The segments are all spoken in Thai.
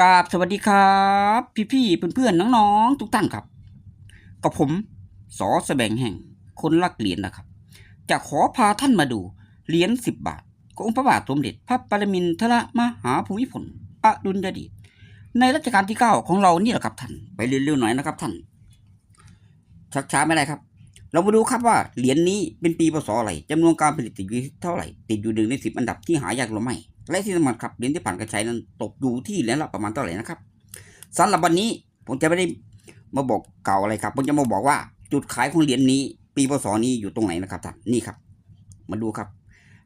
กราบสวัสดีครับ พี่ๆเพื่อนๆน้องๆทุกท่านครับ กับผมสอแสบงแห่งคนรักเหรียญนะครับ จะขอพาท่านมาดูเหรียญสิบบาทขององค์พระบาทสมเด็จพระปรมินทรมหาภูมิพลอดุลยเดชในรัชกาลที่เก้าของเรานี่แหละครับท่านไปเร็วๆหน่อยนะครับท่านชักช้าไม่ได้ครับ เรามาดูครับว่าเหรียญนี้เป็นปีพศอะไรจำนวนการผลิตติดอยู่เท่าไหร่ ติดอยู่หนึ่งในสิบอันดับที่หายากหรือไม่ และที่สำคัญครับเหรียญที่ผ่านการใช้นั้นตกอยู่ที่เหรียญละประมาณเท่าไหร่นะครับสำหรับวันนี้ผมจะไม่ได้มาบอกเก่าอะไรครับ ผมจะมาบอกว่าจุดขายของเหรียญนี้ ปีพศนี้อยู่ตรงไหนนะครับท่านนี่ครับ มาดูครับ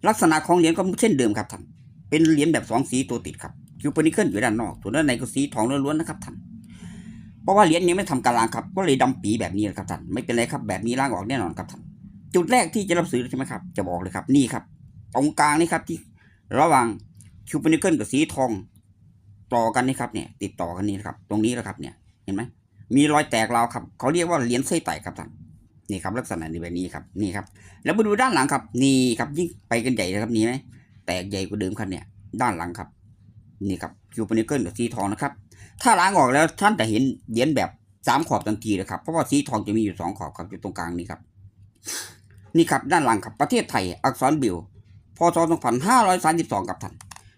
ลักษณะของเหรียญก็เช่นเดิมครับท่านเป็นเหรียญแบบสองสีตัวติดครับคิวเปนิเคิลอยู่ด้านนอกส่วนด้านในก็สีทองล้วนๆนะครับท่านเพราะว่าเหรียญนี้ไม่ทำการล้างครับ ก็เลยดำปีแบบนี้นะครับท่านไม่เป็นไรครับ แบบนี้ล้างออกแน่นอนครับท่านจุดแรกที่จะรับซื้อใช่ไหมครับ จะบอกเลยครับ นี่ครับ ตรงกลางนี่ครับที่ระหว่าง คิวเปอร์นิเคิลกับสีทองต่อกันนี่ครับเนี่ย ติดต่อกันนี่นะครับ ตรงนี้นะครับเนี่ย เห็นไหมมีรอยแตกราวครับ เขาเรียกว่าเหรียญไส้ไต่ครับท่านนี่ครับ ลักษณะในแบบนี้ครับนี่ครับ แล้วมาดูด้านหลังครับนี่ครับยิ่งไปกันใหญ่นะครับนี่ไหมแตกใหญ่กว่าเดิมครับเนี่ย ด้านหลังครับ นี่ครับคิวเปอร์นิเคิลกับสีทองนะครับ ถ้าล้างออกแล้วท่านจะเห็นเหรียญแบบสามขอบทันทีเลยครับเพราะว่าสีทองจะมีอยู่สองขอบครับอยู่ตรงกลางนี่ครับ นี่ครับด้านหลังครับประเทศไทยอักษรบิวพศ2532กับท่าน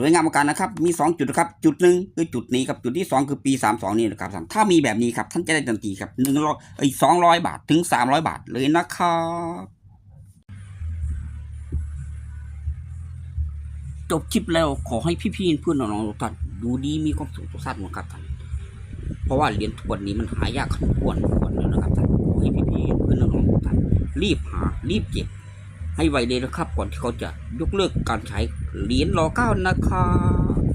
สวยงามเหมือนกันนะครับ มีสองจุดนะครับ จุดหนึ่งคือจุดนี้ครับ จุดที่สองคือปีสามสองนี่นะครับถ้ามีแบบนี้ครับ ท่านจะได้ทันทีครับหนึ่งร้อยเอ้สองร้อยบาทถึงสามร้อยบาทเลยนะครับจบคลิปแล้วขอให้พี่ๆเพื่อนน้องๆทุกท่านดูดีมีความสุขทุกท่านนะครับท่านเพราะว่าเหรียญทวนนี้มันหายากขันควรควรแล้วนะครับท่านขอให้พี่ๆเพื่อนน้องๆทุกท่านรีบหารีบเก็บ ให้ไวเลยนะครับ ก่อนที่เขาจะยกเลิกการใช้เหรียญรอเก้านะครับ